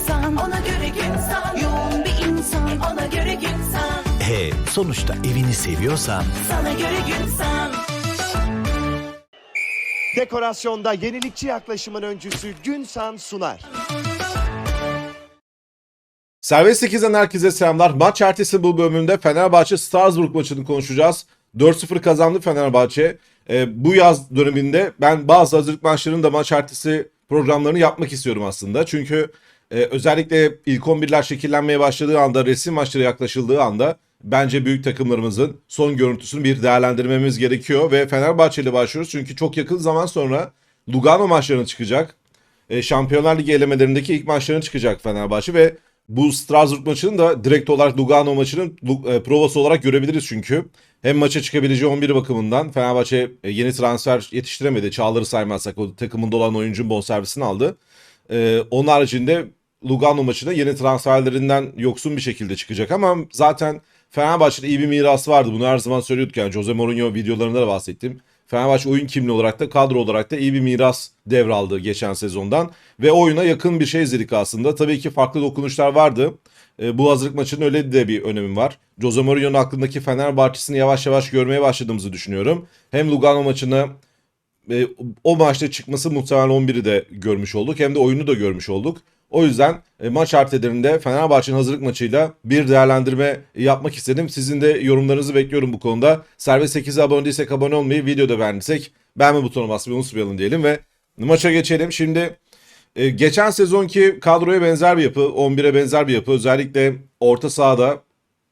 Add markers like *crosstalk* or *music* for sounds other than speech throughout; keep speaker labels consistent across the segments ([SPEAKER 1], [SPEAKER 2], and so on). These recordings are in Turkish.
[SPEAKER 1] insan Ona göre gün san Yoğun bir insan Ona göre gün san
[SPEAKER 2] E sonuçta evini seviyorsan
[SPEAKER 1] Sana göre gün san
[SPEAKER 3] Dekorasyonda yenilikçi yaklaşımın öncüsü Günsan sunar.
[SPEAKER 4] Serbest 8'den herkese selamlar. Maç ertesi bu bölümünde Fenerbahçe Strasbourg maçını konuşacağız. 4-0 kazandı Fenerbahçe. Ee, bu yaz döneminde ben bazı hazırlık maçlarının da maç ertesi programlarını yapmak istiyorum aslında. Çünkü e, özellikle ilk 11'ler şekillenmeye başladığı anda, resim maçları yaklaşıldığı anda bence büyük takımlarımızın son görüntüsünü bir değerlendirmemiz gerekiyor. Ve Fenerbahçe ile başlıyoruz çünkü çok yakın zaman sonra Lugano maçlarına çıkacak. E, Şampiyonlar Ligi elemelerindeki ilk maçlarına çıkacak Fenerbahçe ve bu Strasbourg maçının da direkt olarak Lugano maçının e, provası olarak görebiliriz çünkü. Hem maça çıkabileceği 11 bakımından Fenerbahçe e, yeni transfer yetiştiremedi. Çağlar'ı saymazsak o takımında olan oyuncunun bonservisini aldı. E, onun haricinde Lugano maçına yeni transferlerinden yoksun bir şekilde çıkacak ama zaten Fenerbahçe'de iyi bir mirası vardı. Bunu her zaman söylüyorduk yani Jose Mourinho videolarında da bahsettim. Fenerbahçe oyun kimliği olarak da kadro olarak da iyi bir miras devraldı geçen sezondan. Ve oyuna yakın bir şey izledik aslında. Tabii ki farklı dokunuşlar vardı. E, bu hazırlık maçının öyle de bir önemi var. Jose Mourinho'nun aklındaki Fenerbahçe'sini yavaş yavaş görmeye başladığımızı düşünüyorum. Hem Lugano maçını e, o maçta çıkması muhtemelen 11'i de görmüş olduk. Hem de oyunu da görmüş olduk. O yüzden e, maç ertelerinde Fenerbahçe'nin hazırlık maçıyla bir değerlendirme yapmak istedim. Sizin de yorumlarınızı bekliyorum bu konuda. Serbest 8'e abone değilsek abone olmayı, videoda beğendiysek beğenme butonuna basmayı unutmayalım diyelim ve maça geçelim. Şimdi e, geçen sezonki kadroya benzer bir yapı, 11'e benzer bir yapı. Özellikle orta sahada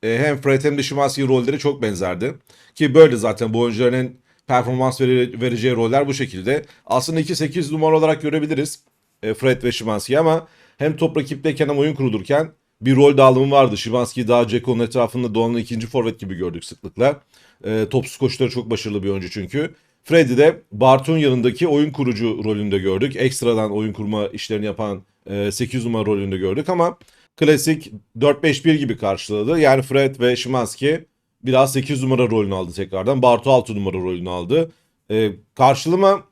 [SPEAKER 4] e, hem Fred hem de Szymanski rolleri çok benzerdi. Ki böyle zaten bu oyuncuların performans vere- vereceği roller bu şekilde. Aslında 2-8 numara olarak görebiliriz Fred ve Szymanski ama hem top rakipteyken hem oyun kurulurken bir rol dağılımı vardı. Szymanski'yi daha Ceko'nun etrafında dolanan ikinci forvet gibi gördük sıklıkla. E, topsuz koşuları çok başarılı bir oyuncu çünkü. Freddy de Bartu'nun yanındaki oyun kurucu rolünde gördük. Ekstradan oyun kurma işlerini yapan e, 8 numara rolünde gördük ama klasik 4-5-1 gibi karşıladı. Yani Fred ve Szymanski biraz 8 numara rolünü aldı tekrardan. Bartu 6 numara rolünü aldı. E, karşılama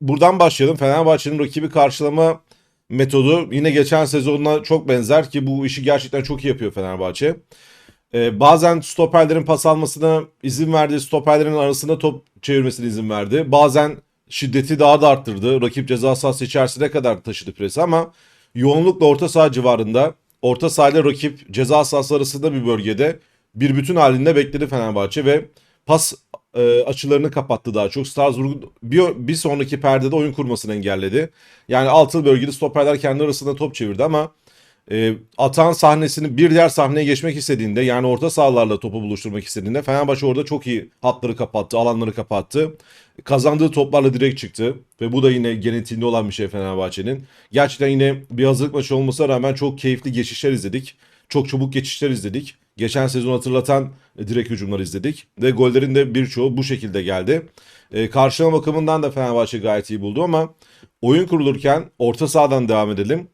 [SPEAKER 4] buradan başlayalım. Fenerbahçe'nin rakibi karşılama metodu yine geçen sezonla çok benzer ki bu işi gerçekten çok iyi yapıyor Fenerbahçe. Ee, bazen stoperlerin pas almasına izin verdi. Stoperlerin arasında top çevirmesine izin verdi. Bazen şiddeti daha da arttırdı. Rakip ceza sahası içerisine kadar taşıdı presi ama yoğunlukla orta saha civarında orta saha ile rakip ceza sahası arasında bir bölgede bir bütün halinde bekledi Fenerbahçe ve pas e, açılarını kapattı daha çok. Strasbourg bir, bir sonraki perdede oyun kurmasını engelledi. Yani altı bölgede stoperler kendi arasında top çevirdi ama e, atan sahnesini bir diğer sahneye geçmek istediğinde yani orta sahalarla topu buluşturmak istediğinde Fenerbahçe orada çok iyi hatları kapattı, alanları kapattı. Kazandığı toplarla direkt çıktı ve bu da yine genetiğinde olan bir şey Fenerbahçe'nin. Gerçekten yine bir hazırlık maçı olmasına rağmen çok keyifli geçişler izledik. Çok çabuk geçişler izledik. Geçen sezon hatırlatan e, direkt hücumlar izledik. Ve gollerin de birçoğu bu şekilde geldi. E, karşılama bakımından da Fenerbahçe gayet iyi buldu ama oyun kurulurken orta sahadan devam edelim.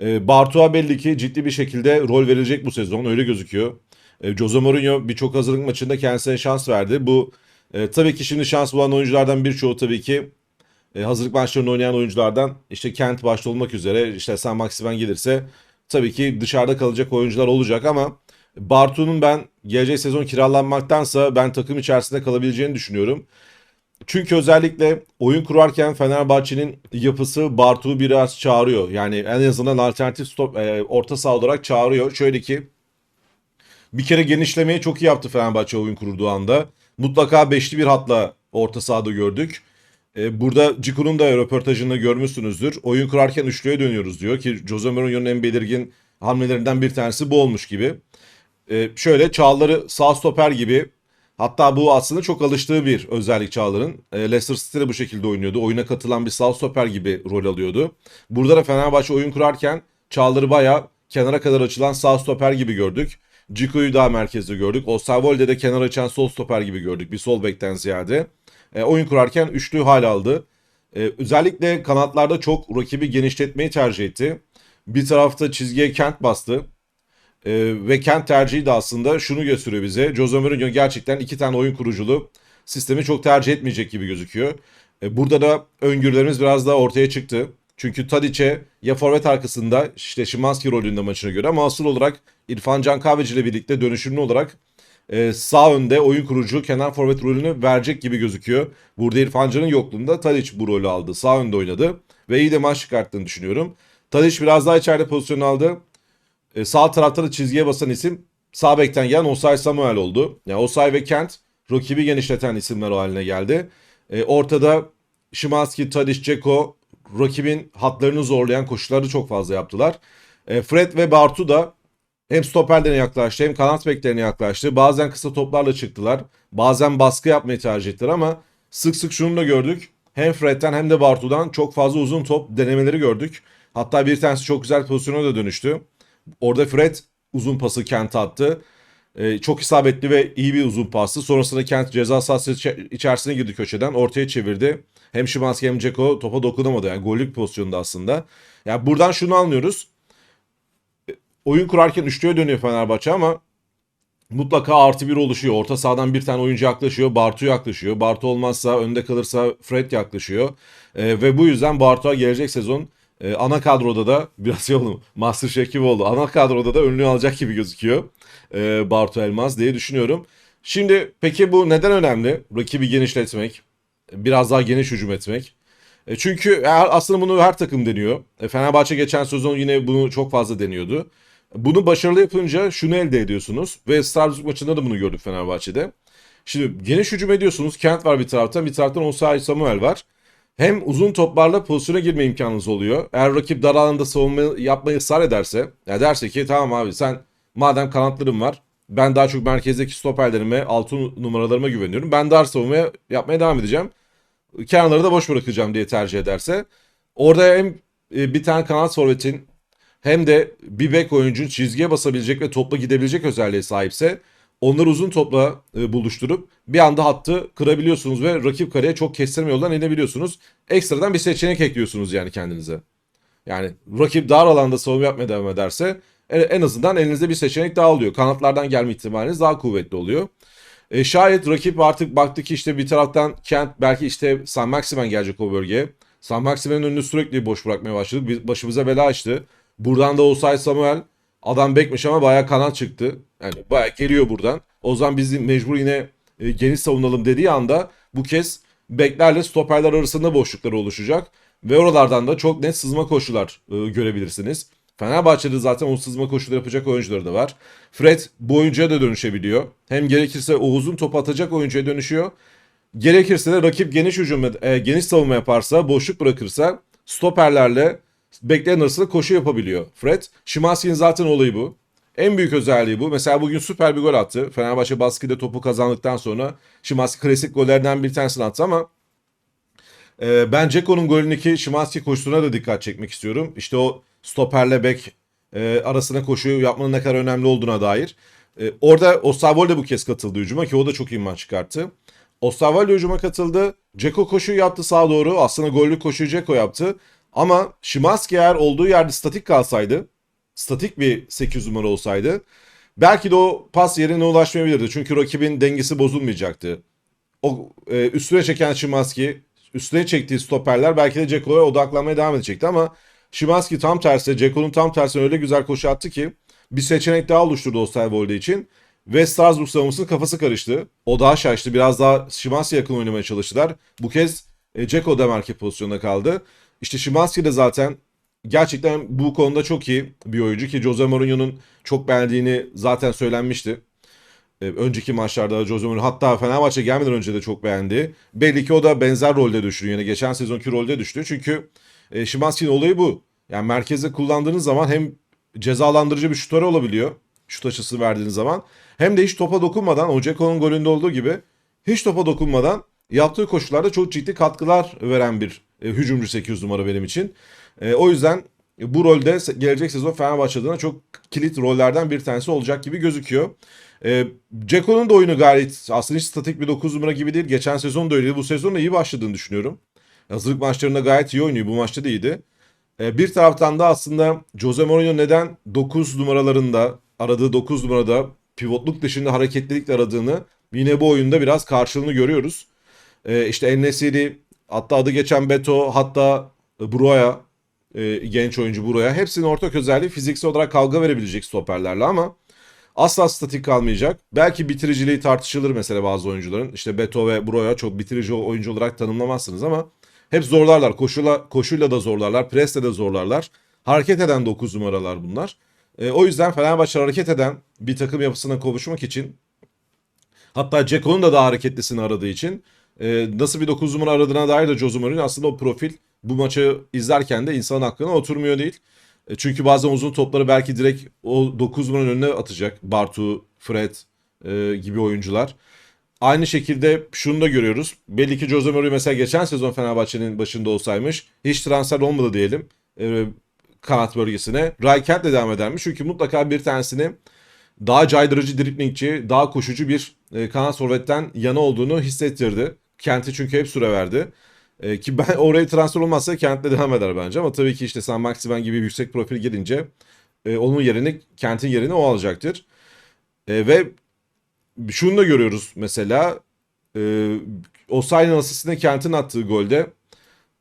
[SPEAKER 4] E, Bartu'a belli ki ciddi bir şekilde rol verecek bu sezon öyle gözüküyor. E, Jose Mourinho birçok hazırlık maçında kendisine şans verdi. Bu e, tabii ki şimdi şans bulan oyunculardan birçoğu tabii ki e, hazırlık maçlarında oynayan oyunculardan işte Kent başta olmak üzere işte San Maximen gelirse tabii ki dışarıda kalacak oyuncular olacak ama Bartu'nun ben gelecek sezon kiralanmaktansa ben takım içerisinde kalabileceğini düşünüyorum. Çünkü özellikle oyun kurarken Fenerbahçe'nin yapısı Bartu'yu biraz çağırıyor. Yani en azından alternatif stop, e, orta saha olarak çağırıyor. Şöyle ki bir kere genişlemeyi çok iyi yaptı Fenerbahçe oyun kurduğu anda. Mutlaka beşli bir hatla orta sahada gördük. E, burada Ciku'nun da röportajında görmüşsünüzdür. Oyun kurarken üçlüye dönüyoruz diyor ki Jose Mourinho'nun en belirgin hamlelerinden bir tanesi bu olmuş gibi. E, şöyle Çağlar'ı sağ stoper gibi hatta bu aslında çok alıştığı bir özellik Çağlar'ın. E, Leicester City'de bu şekilde oynuyordu. Oyuna katılan bir sağ stoper gibi rol alıyordu. Burada da Fenerbahçe oyun kurarken Çağlar'ı bayağı kenara kadar açılan sağ stoper gibi gördük. Ciku'yu daha merkezde gördük. Osterwolde de kenar açan sol stoper gibi gördük. Bir sol bekten ziyade. E, oyun kurarken üçlü hal aldı. E, özellikle kanatlarda çok rakibi genişletmeyi tercih etti. Bir tarafta çizgiye Kent bastı. E, ve Kent tercihi de aslında şunu gösteriyor bize. Jose Mourinho gerçekten iki tane oyun kuruculu sistemi çok tercih etmeyecek gibi gözüküyor. E, burada da öngörülerimiz biraz daha ortaya çıktı. Çünkü Tadic'e ya forvet arkasında işte Şimanski rolünde maçına göre ama asıl olarak İrfan Can Kahveci ile birlikte dönüşümlü olarak e, sağ önde oyun kurucu kenar forvet rolünü verecek gibi gözüküyor. Burada İrfan Can'ın yokluğunda Tadic bu rolü aldı. Sağ önde oynadı ve iyi de maç çıkarttığını düşünüyorum. Tadic biraz daha içeride pozisyon aldı. E, sağ tarafta da çizgiye basan isim sağ bekten gelen Osay Samuel oldu. Yani Osay ve Kent rakibi genişleten isimler o haline geldi. E, ortada Şimanski, Tadic, Ceko rakibin hatlarını zorlayan koşuları çok fazla yaptılar. E, Fred ve Bartu da hem stoperlerine yaklaştı hem kanat beklerine yaklaştı. Bazen kısa toplarla çıktılar. Bazen baskı yapmayı tercih ettiler ama sık sık şunu da gördük. Hem Fred'den hem de Bartu'dan çok fazla uzun top denemeleri gördük. Hatta bir tanesi çok güzel pozisyona da dönüştü. Orada Fred uzun pası Kent'e attı. Ee, çok isabetli ve iyi bir uzun pastı. Sonrasında Kent ceza sahası içe- içerisine girdi köşeden. Ortaya çevirdi. Hem Şimanski hem Ceko topa dokunamadı. Yani gollük pozisyonda aslında. Yani buradan şunu anlıyoruz. E, Oyun kurarken üçlüye dönüyor Fenerbahçe ama mutlaka artı bir oluşuyor. Orta sahadan bir tane oyuncu yaklaşıyor. Bartu yaklaşıyor. Bartu olmazsa önde kalırsa Fred yaklaşıyor. Ee, ve bu yüzden Bartu'a gelecek sezon e, ana kadroda da *laughs* biraz şey oldu. Masterchef gibi oldu. Ana kadroda da önlüğü alacak gibi gözüküyor. E, Bartu Elmaz diye düşünüyorum. Şimdi peki bu neden önemli? Rakibi genişletmek. Biraz daha geniş hücum etmek. E, çünkü her- aslında bunu her takım deniyor. E, Fenerbahçe geçen sezon yine bunu çok fazla deniyordu. Bunu başarılı yapınca şunu elde ediyorsunuz. Ve Strasbourg maçında da bunu gördük Fenerbahçe'de. Şimdi geniş hücum ediyorsunuz. Kent var bir taraftan. Bir taraftan Osayi Samuel var. Hem uzun toplarla pozisyona girme imkanınız oluyor. Eğer rakip dar alanda savunma yapmayı ısrar ederse, ya derse ki tamam abi sen madem kanatlarım var, ben daha çok merkezdeki stoperlerime, altı numaralarıma güveniyorum. Ben dar savunmaya yapmaya devam edeceğim. Kenarları da boş bırakacağım diye tercih ederse. Orada hem e, bir tane kanat forvetin hem de bir bek oyuncunun çizgiye basabilecek ve topla gidebilecek özelliğe sahipse onları uzun topla e, buluşturup bir anda hattı kırabiliyorsunuz ve rakip kaleye çok kestirme yoldan inebiliyorsunuz. Ekstradan bir seçenek ekliyorsunuz yani kendinize. Yani rakip dar alanda savunma yapmaya devam ederse e, en azından elinizde bir seçenek daha oluyor. Kanatlardan gelme ihtimaliniz daha kuvvetli oluyor. E, şayet rakip artık baktı ki işte bir taraftan Kent belki işte San Maximen gelecek o bölgeye. San Maximen'in önünü sürekli boş bırakmaya başladık. Biz- Başımıza bela açtı. Buradan da Osay Samuel adam bekmiş ama bayağı kanat çıktı. Yani bayağı geliyor buradan. O zaman biz mecbur yine e, geniş savunalım dediği anda bu kez beklerle stoperler arasında boşluklar oluşacak. Ve oralardan da çok net sızma koşular e, görebilirsiniz. Fenerbahçe'de zaten o sızma koşuları yapacak oyuncuları da var. Fred bu oyuncuya da dönüşebiliyor. Hem gerekirse o uzun top atacak oyuncuya dönüşüyor. Gerekirse de rakip geniş hücum, e, geniş savunma yaparsa, boşluk bırakırsa stoperlerle bekleyen arasında koşu yapabiliyor. Fred, Şimanski'nin zaten olayı bu. En büyük özelliği bu. Mesela bugün süper bir gol attı. Fenerbahçe baskıyla topu kazandıktan sonra Şimanski klasik gollerden bir tanesini attı ama e, ben Ceko'nun golündeki Şimanski koşusuna da dikkat çekmek istiyorum. İşte o stoperle bek e, arasına koşu yapmanın ne kadar önemli olduğuna dair. E, orada Ostavol de bu kez katıldı hücuma ki o da çok iyi maç çıkarttı. Ostavol hücuma katıldı. Ceko koşuyu yaptı sağa doğru. Aslında gollük koşuyu Ceko yaptı. Ama Şimanski eğer olduğu yerde statik kalsaydı, statik bir 8 numara olsaydı belki de o pas yerine ulaşmayabilirdi. Çünkü rakibin dengesi bozulmayacaktı. O e, üstüne çeken Şimanski, üstüne çektiği stoperler belki de Ceko'ya odaklanmaya devam edecekti ama Şimanski tam tersi, Ceko'nun tam tersine öyle güzel koşu attı ki bir seçenek daha oluşturdu Osterwolde için. Ve Strasbourg savunmasının kafası karıştı. O daha şaştı. Biraz daha Şimanski'ye yakın oynamaya çalıştılar. Bu kez e, Ceko demarke pozisyonda kaldı. İşte Şimanski de zaten gerçekten bu konuda çok iyi bir oyuncu ki Jose Mourinho'nun çok beğendiğini zaten söylenmişti. E, önceki maçlarda Jose Mourinho hatta Fenerbahçe gelmeden önce de çok beğendi. Belli ki o da benzer rolde düştü. Yani geçen sezonki rolde düştü. Çünkü e, Şimanski'nin olayı bu. Yani merkezde kullandığınız zaman hem cezalandırıcı bir şutör olabiliyor. Şut açısı verdiğiniz zaman. Hem de hiç topa dokunmadan o Ceko'nun golünde olduğu gibi hiç topa dokunmadan yaptığı koşularda çok ciddi katkılar veren bir e, hücumcu 8 numara benim için. E, o yüzden bu rolde gelecek sezon Fenerbahçe adına çok kilit rollerden bir tanesi olacak gibi gözüküyor. E, Ceko'nun da oyunu gayet aslında hiç statik bir 9 numara gibi değil. Geçen sezon da öyleydi. Bu sezon da iyi başladığını düşünüyorum. Hazırlık maçlarında gayet iyi oynuyor. Bu maçta da iyiydi. E, bir taraftan da aslında Jose Mourinho neden 9 numaralarında aradığı 9 numarada pivotluk dışında hareketlilikle aradığını yine bu oyunda biraz karşılığını görüyoruz. E, işte El Nesiri hatta adı geçen Beto hatta Broya e, genç oyuncu buraya. Hepsinin ortak özelliği fiziksel olarak kavga verebilecek stoperlerle ama asla statik kalmayacak. Belki bitiriciliği tartışılır mesela bazı oyuncuların. İşte Beto ve Broya çok bitirici oyuncu olarak tanımlamazsınız ama hep zorlarlar. Koşuyla, koşuyla da zorlarlar, presle de zorlarlar. Hareket eden 9 numaralar bunlar. E, o yüzden Fenerbahçe hareket eden bir takım yapısına kavuşmak için hatta Ceko'nun da daha hareketlisini aradığı için e, nasıl bir 9 numara aradığına dair de Jose Mourinho aslında o profil bu maçı izlerken de insanın aklına oturmuyor değil. E, çünkü bazen uzun topları belki direkt o 9 numaranın önüne atacak. Bartu, Fred e, gibi oyuncular. Aynı şekilde şunu da görüyoruz. Belli ki Jose Mourinho mesela geçen sezon Fenerbahçe'nin başında olsaymış. Hiç transfer olmadı diyelim. E, kanat bölgesine. Raykent'le devam edermiş. Çünkü mutlaka bir tanesini daha caydırıcı driplingçi, daha koşucu bir e, kanat forvetten yana olduğunu hissettirdi. Kent'i çünkü hep süre verdi. E, ki ben *laughs* oraya transfer olmazsa Kent'le devam eder bence ama tabii ki işte San Maximen gibi yüksek profil gelince e, onun yerini Kent'in yerini o alacaktır. E, ve şunu da görüyoruz mesela e, Osayi'nin asistine Kent'in attığı golde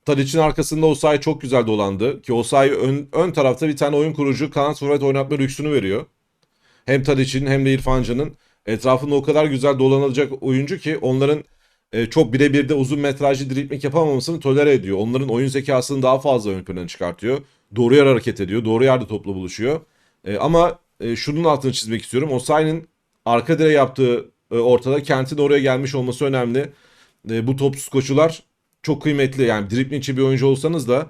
[SPEAKER 4] Tadic'in arkasında Osayi çok güzel dolandı. Ki Osayi ön, ön tarafta bir tane oyun kurucu kanat forvet oynatma lüksünü veriyor. Hem Tadic'in hem de İrfan Can'ın etrafında o kadar güzel dolanılacak oyuncu ki onların e, çok birebir de uzun metrajlı dribling yapamamasını tolere ediyor. Onların oyun zekasını daha fazla ön plana çıkartıyor. Doğru yer hareket ediyor. Doğru yerde topla buluşuyor. E, ama e, şunun altını çizmek istiyorum. Osayi'nin arka direğe yaptığı e, ortada Kent'in oraya gelmiş olması önemli. E, bu topsuz koşular çok kıymetli. Yani driblingçi bir oyuncu olsanız da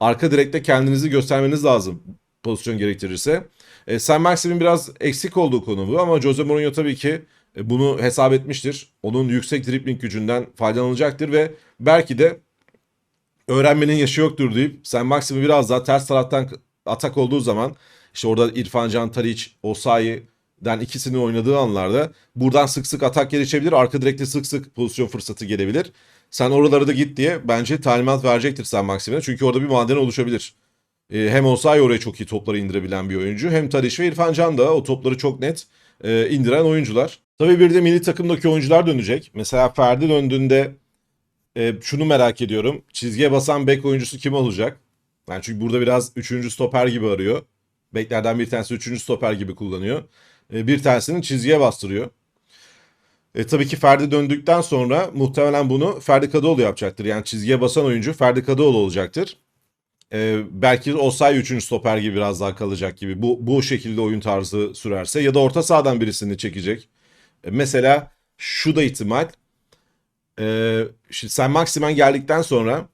[SPEAKER 4] arka direkte kendinizi göstermeniz lazım pozisyon gerektirirse. E, Sam Maxim'in biraz eksik olduğu konu bu ama Jose Mourinho tabii ki bunu hesap etmiştir. Onun yüksek dribbling gücünden faydalanacaktır ve belki de öğrenmenin yaşı yoktur deyip Sam Maxim'i biraz daha ters taraftan atak olduğu zaman işte orada İrfan Can Taric, Osayi'den ikisinin oynadığı anlarda buradan sık sık atak gelişebilir. Arka direkte sık sık pozisyon fırsatı gelebilir. Sen oralara da git diye bence talimat verecektir Sam Maxim'e. Çünkü orada bir maden oluşabilir. E, hem Osayi oraya çok iyi topları indirebilen bir oyuncu. Hem Tadiş ve İrfan Can da o topları çok net e, indiren oyuncular. Tabii bir de milli takımdaki oyuncular dönecek. Mesela Ferdi döndüğünde e, şunu merak ediyorum. Çizgiye basan bek oyuncusu kim olacak? Yani çünkü burada biraz 3. stoper gibi arıyor. Beklerden bir tanesi 3. stoper gibi kullanıyor. E, bir tanesini çizgiye bastırıyor. E, tabii ki Ferdi döndükten sonra muhtemelen bunu Ferdi Kadıoğlu yapacaktır. Yani çizgiye basan oyuncu Ferdi Kadıoğlu olacaktır. E, belki Osayi 3. stoper gibi biraz daha kalacak gibi. Bu, bu şekilde oyun tarzı sürerse ya da orta sahadan birisini çekecek. E, mesela şu da ihtimal. E, şimdi Sen Maximen geldikten sonra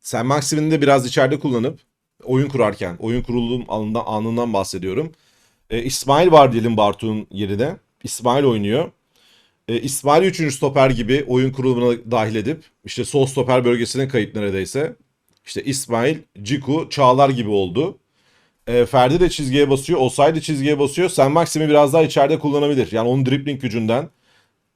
[SPEAKER 4] Sen Maximen'i de biraz içeride kullanıp oyun kurarken, oyun kurulum anından, anından bahsediyorum. E, İsmail var diyelim Bartu'nun yerine. İsmail oynuyor. E, İsmail 3. stoper gibi oyun kurulumuna dahil edip işte sol stoper bölgesine kayıp neredeyse. İşte İsmail, Ciku, Çağlar gibi oldu. E, Ferdi de çizgiye basıyor. Osay da çizgiye basıyor. Sen Maxim'i biraz daha içeride kullanabilir. Yani onun dribbling gücünden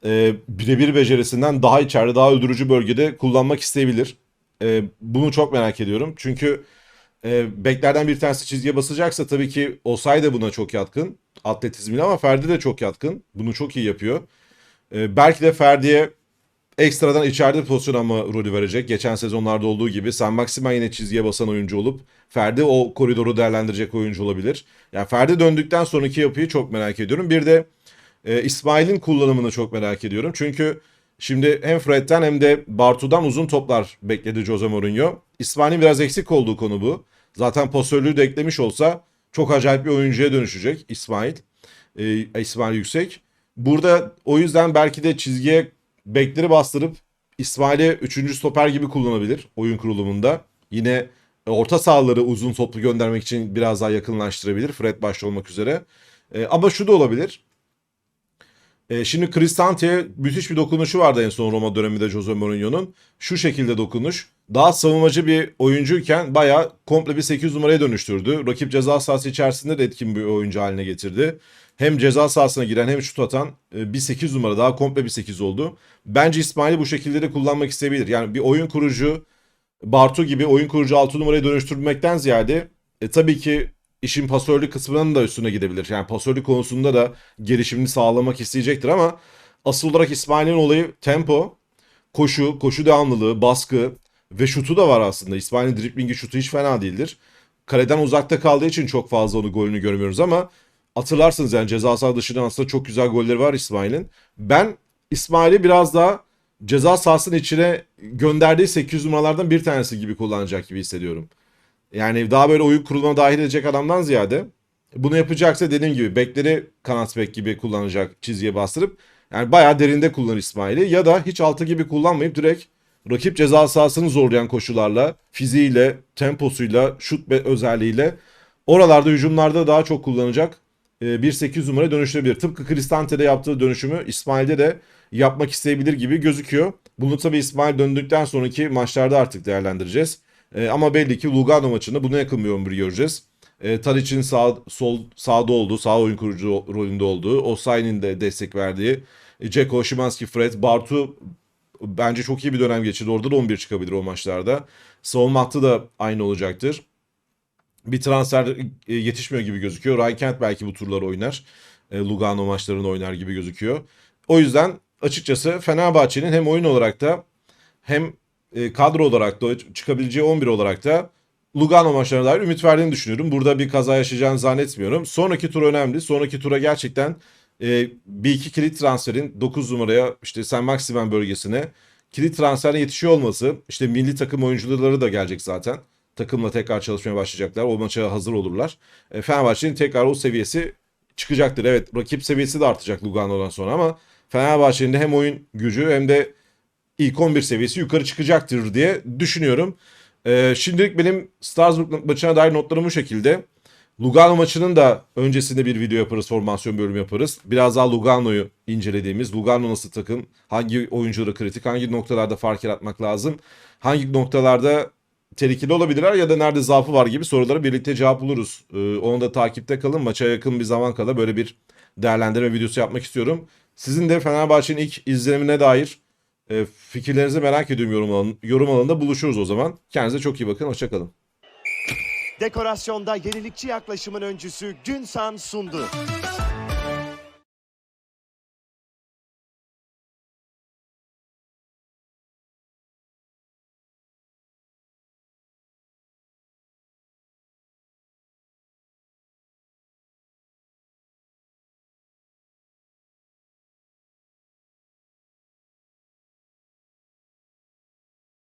[SPEAKER 4] e, birebir becerisinden daha içeride, daha öldürücü bölgede kullanmak isteyebilir. E, bunu çok merak ediyorum. Çünkü e, beklerden bir tanesi çizgiye basacaksa tabii ki Osay da buna çok yatkın. Atletizmine ama Ferdi de çok yatkın. Bunu çok iyi yapıyor. E, belki de Ferdi'ye ekstradan içeride pozisyon alma rolü verecek. Geçen sezonlarda olduğu gibi San Maximen yine çizgiye basan oyuncu olup Ferdi o koridoru değerlendirecek oyuncu olabilir. Yani Ferdi döndükten sonraki yapıyı çok merak ediyorum. Bir de e, İsmail'in kullanımını çok merak ediyorum. Çünkü şimdi hem Fred'den hem de Bartu'dan uzun toplar bekledi Jose Mourinho. İsmail'in biraz eksik olduğu konu bu. Zaten pasörlüğü de eklemiş olsa çok acayip bir oyuncuya dönüşecek İsmail. E, İsmail Yüksek. Burada o yüzden belki de çizgiye bekleri bastırıp İsmail'i 3. stoper gibi kullanabilir oyun kurulumunda. Yine orta sahaları uzun toplu göndermek için biraz daha yakınlaştırabilir. Fred başta olmak üzere. E, ama şu da olabilir. E, şimdi Cristante'ye müthiş bir dokunuşu vardı en son Roma döneminde Jose Mourinho'nun. Şu şekilde dokunuş. Daha savunmacı bir oyuncuyken bayağı komple bir 8 numaraya dönüştürdü. Rakip ceza sahası içerisinde de etkin bir oyuncu haline getirdi. Hem ceza sahasına giren hem şut atan e, bir 8 numara daha komple bir 8 oldu. Bence İsmail'i bu şekilde de kullanmak isteyebilir. Yani bir oyun kurucu Bartu gibi oyun kurucu 6 numaraya dönüştürmekten ziyade e, tabii ki işin pasörlük kısmının da üstüne gidebilir. Yani pasörlük konusunda da gelişimini sağlamak isteyecektir ama asıl olarak İsmail'in olayı tempo, koşu, koşu devamlılığı, baskı ve şutu da var aslında. İsmail'in driblingi şutu hiç fena değildir. kaleden uzakta kaldığı için çok fazla onu golünü görmüyoruz ama hatırlarsınız yani ceza sahası dışında aslında çok güzel golleri var İsmail'in. Ben İsmail'i biraz daha ceza sahasının içine gönderdiği 800 numaralardan bir tanesi gibi kullanacak gibi hissediyorum. Yani daha böyle oyun kuruluna dahil edecek adamdan ziyade bunu yapacaksa dediğim gibi bekleri kanat bek gibi kullanacak çizgiye bastırıp yani bayağı derinde kullanır İsmail'i ya da hiç altı gibi kullanmayıp direkt rakip ceza sahasını zorlayan koşularla, fiziğiyle, temposuyla, şut özelliğiyle oralarda hücumlarda daha çok kullanacak bir 8 numara dönüştürebilir. Tıpkı Kristante'de yaptığı dönüşümü İsmail'de de yapmak isteyebilir gibi gözüküyor. Bunu tabii İsmail döndükten sonraki maçlarda artık değerlendireceğiz. E, ama belli ki Lugano maçında buna yakın bir 11 göreceğiz. E, Tadic'in sağ, sol, sağda olduğu, sağ oyun kurucu rolünde olduğu, Osayi'nin de destek verdiği, e, Ceko, Szymanski, Fred, Bartu bence çok iyi bir dönem geçirdi. Orada da 11 çıkabilir o maçlarda. Savunma hattı da aynı olacaktır. Bir transfer e, yetişmiyor gibi gözüküyor. Ryan Kent belki bu turları oynar. E, Lugano maçlarını oynar gibi gözüküyor. O yüzden açıkçası Fenerbahçe'nin hem oyun olarak da hem e, kadro olarak da çıkabileceği 11 olarak da Lugano maçlarına dair ümit verdiğini düşünüyorum. Burada bir kaza yaşayacağını zannetmiyorum. Sonraki tur önemli. Sonraki tura gerçekten bir iki kilit transferin 9 numaraya işte Sen Maximen bölgesine kilit transferin yetişiyor olması işte milli takım oyuncuları da gelecek zaten. Takımla tekrar çalışmaya başlayacaklar. O maça hazır olurlar. E, Fenerbahçe'nin tekrar o seviyesi çıkacaktır. Evet rakip seviyesi de artacak Lugano'dan sonra ama Fenerbahçe'nin de hem oyun gücü hem de ilk 11 seviyesi yukarı çıkacaktır diye düşünüyorum. Ee, şimdilik benim Strasbourg maçına dair notlarım bu şekilde. Lugano maçının da öncesinde bir video yaparız, formasyon bölümü yaparız. Biraz daha Lugano'yu incelediğimiz, Lugano nasıl takım, hangi oyuncuları kritik, hangi noktalarda fark yaratmak lazım, hangi noktalarda tehlikeli olabilirler ya da nerede zaafı var gibi sorulara birlikte cevap buluruz. Ee, onu da takipte kalın. Maça yakın bir zaman kala böyle bir değerlendirme videosu yapmak istiyorum. Sizin de Fenerbahçe'nin ilk izlenimine dair e, fikirlerinizi merak ediyorum yorum, alan, yorum alanında buluşuruz o zaman. Kendinize çok iyi bakın. Hoşçakalın.
[SPEAKER 3] Dekorasyonda yenilikçi yaklaşımın öncüsü Günsan sundu.